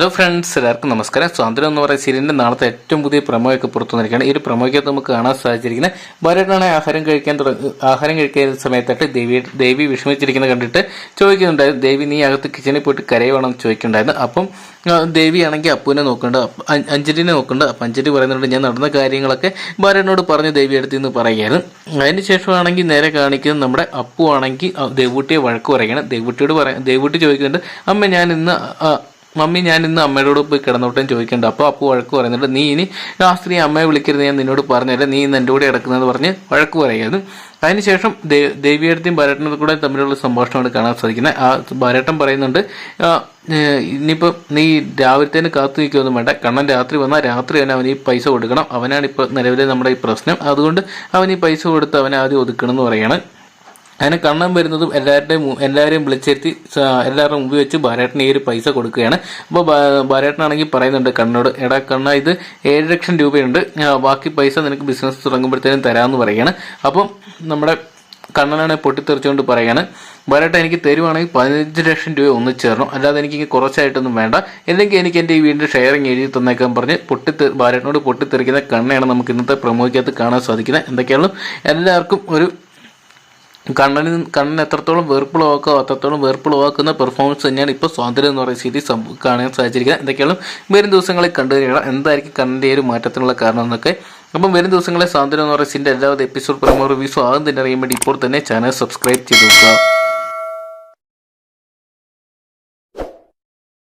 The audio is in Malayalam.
ഹലോ ഫ്രണ്ട്സ് എല്ലാവർക്കും നമസ്കാരം. സ്വാതന്ത്ര്യം എന്ന് പറയുന്ന സീരിയലിന്റെ നാളത്തെ ഏറ്റവും പുതിയ പ്രമോയൊക്കെ പുറത്തു വന്നിരിക്കുകയാണ്. ഈ ഒരു പ്രമോയ്ക്കകത്ത് നമുക്ക് കാണാൻ സാധിച്ചിരിക്കുന്നത് ഭരതനാണ് ആഹാരം കഴിക്കാൻ ആഹാരം കഴിക്കുന്ന സമയത്തായിട്ട് ദേവി ദേവി വിഷമിച്ചിരിക്കുന്നത് കണ്ടിട്ട് ചോദിക്കുന്നുണ്ടായിരുന്നു. ദേവി നീ അകത്ത് കിച്ചണിൽ പോയിട്ട് കരയുവാണെന്ന് ചോദിക്കുന്നുണ്ടായിരുന്നു. അപ്പം ദേവി ദേവിയാണെങ്കിൽ അപ്പുവിനെ നോക്കുന്നുണ്ട്. അഞ്ജലിനെ നോക്കുന്നുണ്ട്. അപ്പം അഞ്ജലി പറയുന്നുണ്ട് ഞാൻ നടന്ന കാര്യങ്ങളൊക്കെ ഭാര്യനോട് പറഞ്ഞ് ദേവി അടുത്ത് നിന്ന് പറയുകയായിരുന്നു. അതിന് ശേഷമാണെങ്കിൽ നേരെ കാണിക്കുന്നത് നമ്മുടെ അപ്പു ആണെങ്കിൽ ദേവൂട്ടിയെ വഴക്ക് പറയുകയാണ്. ദേവൂട്ടിയോട് പറയാം ദേവൂട്ടി ചോദിക്കുന്നുണ്ട് അമ്മ ഞാൻ ഇന്ന് മമ്മി ഞാൻ ഇന്ന് അമ്മയോട് പോയി കിടന്നോട്ടം ചോദിക്കണ്ട. അപ്പോൾ അപ്പു വഴക്ക് പറയുന്നുണ്ട് നീ ഇനി രാത്രി അമ്മയെ വിളിക്കരുത് ഞാൻ നിന്നോട് പറഞ്ഞില്ല നീ ഇന്ന് എന്റെ കൂടെ കിടക്കുന്നത് പറഞ്ഞ് വഴക്ക് പറയുമായിരുന്നു അതിനുശേഷം ദേവിയേടത്തെയും ദേവിയടുത്തും ഭരട്ടനും കൂടെ തമ്മിലുള്ള സംഭാഷണമാണ് കാണാൻ സാധിക്കുന്നത്. ആ ഭരട്ടൻ പറയുന്നുണ്ട് ഇനിയിപ്പോ നീ രാവിലത്തേന് കാത്തു നിൽക്കുകയൊന്നും വേണ്ട. കണ്ണൻ രാത്രി വന്നാൽ രാത്രി തന്നെ അവന് ഈ പൈസ കൊടുക്കണം. അവനാണ് ഇപ്പോൾ നിലവിലെ നമ്മുടെ ഈ പ്രശ്നം. അതുകൊണ്ട് അവൻ ഈ പൈസ കൊടുത്ത് അവനെ ആദ്യം ഒതുക്കണം എന്ന് പറയാണ്. അങ്ങനെ കണ്ണൻ വരുന്നതും എല്ലാവരുടെയും എല്ലാവരെയും വിളിച്ചെത്തി എല്ലാവരും എല്ലാവരുടെ മുമ്പിൽ വെച്ച് ബാലേട്ടന് ഈ ഒരു പൈസ കൊടുക്കുകയാണ്. അപ്പോൾ ബാലേട്ടനാണെങ്കിൽ പറയുന്നുണ്ട് കണ്ണോട് എടാ കണ്ണ ഇത് ഏഴ് ലക്ഷം രൂപയുണ്ട്. ബാക്കി പൈസ നിനക്ക് ബിസിനസ് തുടങ്ങുമ്പോഴത്തേനും തരാമെന്ന് പറയുകയാണ്. അപ്പം നമ്മുടെ കണ്ണനാണ് പൊട്ടിത്തെറിച്ചുകൊണ്ട് പറയാണ് വരട്ടെ എനിക്ക് തരുവാണെങ്കിൽ പതിനഞ്ച് ലക്ഷം രൂപ ഒന്ന് ചേർന്നു. അല്ലാതെ എനിക്ക് കുറച്ചായിട്ടൊന്നും വേണ്ട. അല്ലെങ്കിൽ എനിക്ക് എന്റെ ഈ വീടിന്റെ ഷെയറിങ് എഴുതി തന്നേക്കാൻ പറഞ്ഞ് പൊട്ടിത്തെ ബാലേട്ടനോട് പൊട്ടിത്തെറിക്കുന്ന കണ്ണയാണ് നമുക്ക് ഇന്നത്തെ പ്രമോയ്ക്കകത്ത് കാണാൻ സാധിക്കുന്നത്. എന്തൊക്കെയാണ് എല്ലാവർക്കും ഒരു കണ്ണന് കണ്ണൻ എത്രത്തോളം വെറുപ്പുളവാക്കോ അത്രത്തോളം വെറുപ്പുളവാക്കുന്ന പെർഫോമൻസ് തന്നെയാണ് ഇപ്പോൾ സ്വാതന്ത്ര്യം എന്ന് പറയുന്ന സീരീസ് കാണാൻ സാധിച്ചിരിക്കുന്നത്. എന്തൊക്കെയാണ്? വരും ദിവസങ്ങളിൽ കണ്ടു കഴിയണം എന്തായിരിക്കും കണ്ണന്റെ ഒരു മാറ്റത്തിനുള്ള കാരണം എന്നൊക്കെ. അപ്പം വരും ദിവസങ്ങളെ സ്വാതന്ത്ര്യം എന്ന് പറയുന്ന സീന്റെ എല്ലാവിധ എപ്പിസോഡ് പ്രമോ റിവ്യൂസും ആകും തന്നെ അറിയാൻ വേണ്ടി ഇപ്പോൾ തന്നെ ചാനൽ സബ്സ്ക്രൈബ് ചെയ്ത് നോക്കുക